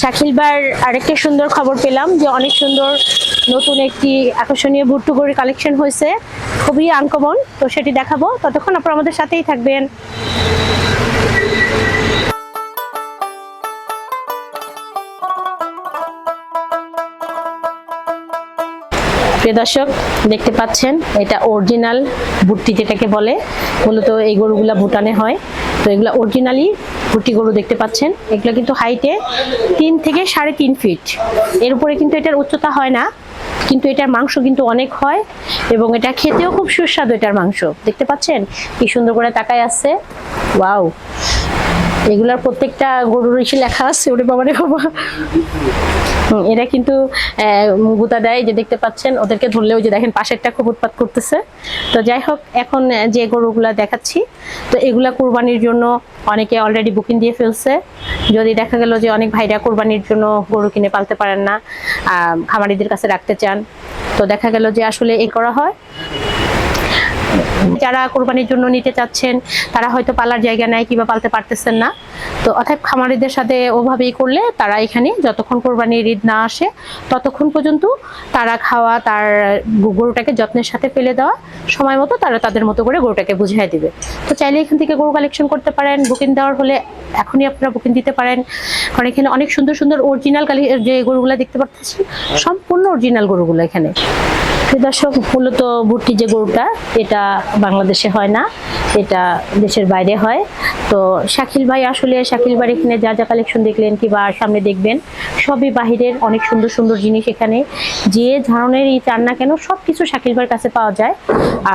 শাকিলবার আরেকটা সুন্দর খবর পেলাম যে অনেক সুন্দর নতুন একটি আকর্ষণীয় ভুট্টু গড়ি কালেকশন হয়েছে। খুবই আনকমন তো সেটি দেখাবো। ততক্ষণ আপনারা আমাদের সাথেই থাকবেন। প্রিয় দর্শক, দেখতে পাচ্ছেন, এটা অরিজিনাল ভুট্টি যেটাকে বলে, মূলত এই গরুগুলা ভুটানে হয়। তো এগুলা অরিজিনালি ভুট্টি গরু দেখতে পাচ্ছেন। এগুলো কিন্তু হাইটে তিন থেকে সাড়ে তিন ফিট এর উপরে কিন্তু এটার উচ্চতা হয় না, কিন্তু এটার মাংস কিন্তু অনেক হয় এবং এটা খেতেও খুব সুস্বাদু এটার মাংস। দেখতে পাচ্ছেন? কি সুন্দর করে তাকায় আসছে ওয়াও এগুলার প্রত্যেকটা গরুর ইসে লেখা আছে, ওরে বাবা রে বাবা। এরা কিন্তু গুতা দেয়, যে দেখতে পাচ্ছেন, ওদেরকে ধরলেও যে দেখেন পাশেরটা খুব উৎপাত করতেছে। তো যাই হোক, এখন যে গরুগুলা দেখাচ্ছি, তো এগুলা কুরবানির জন্য অনেকে অলরেডি বুকিং দিয়ে ফেলছে। যদি দেখা গেল যে অনেক ভাইরা কুরবানির জন্য গরু কিনে পালতে পারেন না খামারিদের কাছে রাখতে চান, তো দেখা গেল যে আসলে এ করা হয়। যারা কোরবানির জন্য নিতে চাচ্ছেন, তারা হয়তো পালার জায়গা নেয় কিংবা পালতে পারতেছেন না। তো অর্থাৎ খামারিদের সাথে ওভাবেই করলে তারা এখানে যতক্ষণ কোরবানির ঈদ না আসে, ততক্ষণ পর্যন্ত তারা খাওয়া, তার গরুটাকে যত্নের সাথে ফেলে দেওয়া, সময় মতো তারা তাদের মতো করে গরুটাকে বুঝিয়ে দিবে। তো চাইলে এখান থেকে গরু কালেকশন করতে পারেন বুকিং দেওয়ার হলে এখনই আপনারা বুকিং দিতে পারেন। কারণ এখানে অনেক সুন্দর সুন্দর অরিজিনাল যে গরুগুলো দেখতে পাচ্ছেন সম্পূর্ণ অরিজিনাল গরুগুলো এখানে। দর্শক মূলত ভুট্টি যে গরুটা, এটা বাংলাদেশে হয় না, এটা দেশের বাইরে হয়। তো শাকিল ভাই আসলে শাকিল ভাই এখানে যা যা কালেকশন দেখলেন কিংবা সামনে দেখবেন, সবই বাহিরের অনেক সুন্দর সুন্দর জিনিস এখানে। যে ধরনেরই চান না কেন সব কিছু শাকিল ভাইয়ের কাছে পাওয়া যায়।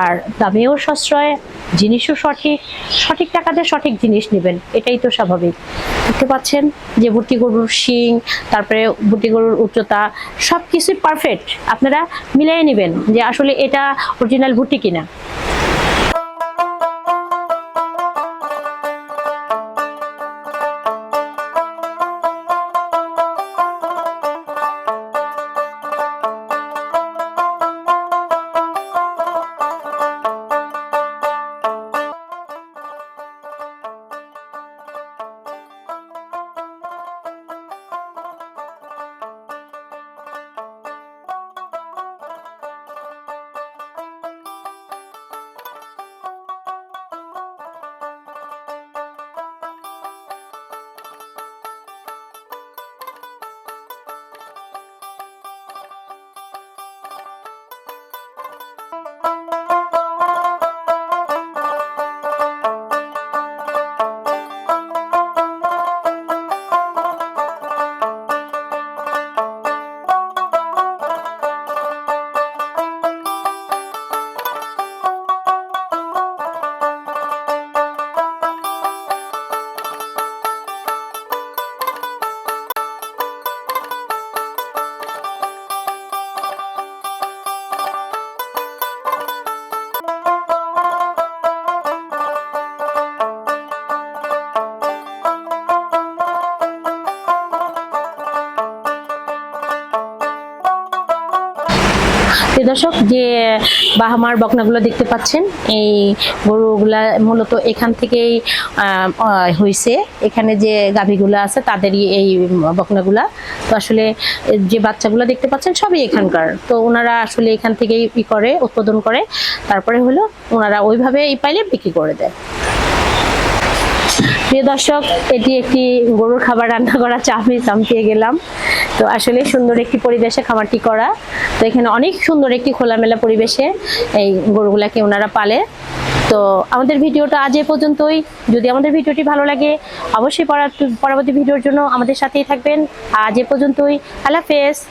আর দামেও সাশ্রয়, জিনিসও সঠিক সঠিক টাকাতে সঠিক জিনিস নেবেন, এটাই তো স্বাভাবিক। দেখতে পাচ্ছেন যে ভুট্টি গরুর শিং, তারপরে ভুট্টি গরুর উচ্চতা সব কিছুই পারফেক্ট আপনারা মিলিয়ে নেবেন। যে আসলে এটা অরিজিনাল ভুট্টি কিনা? দর্শক, যে, বাহামার বকনাগুলো দেখতে পাচ্ছেন, এই গরুগুলা মূলত এখান থেকেই হয়েছে এখানে যে গাভীগুলো আছে, তাদেরই এই বকনাগুলা। তো আসলে, যে বাচ্চাগুলো দেখতে পাচ্ছেন, সবই এখানকার। তো ওনারা আসলে এখান থেকেই ই করে, উৎপাদন করে। তারপরে হলো, ওনারা ওইভাবে এই পাইলে বিক্রি করে দেয়। প্রিয় দর্শক, এটি একটি গরুর খাবার রান্না করা চামি চামপিয়ে গেলাম। তো আসলে সুন্দর একটি পরিবেশে খাবারটি করা। তো এখানে অনেক সুন্দর একটি খোলামেলা পরিবেশে এই গরুগুলাকে ওনারা পালে। তো আমাদের ভিডিওটা আজ এ পর্যন্তই। যদি আমাদের ভিডিওটি ভালো লাগে, অবশ্যই পরা- পরবর্তী ভিডিওর জন্য আমাদের সাথেই থাকবেন। আজ এ পর্যন্তই। আল্লাহ হাফেজ।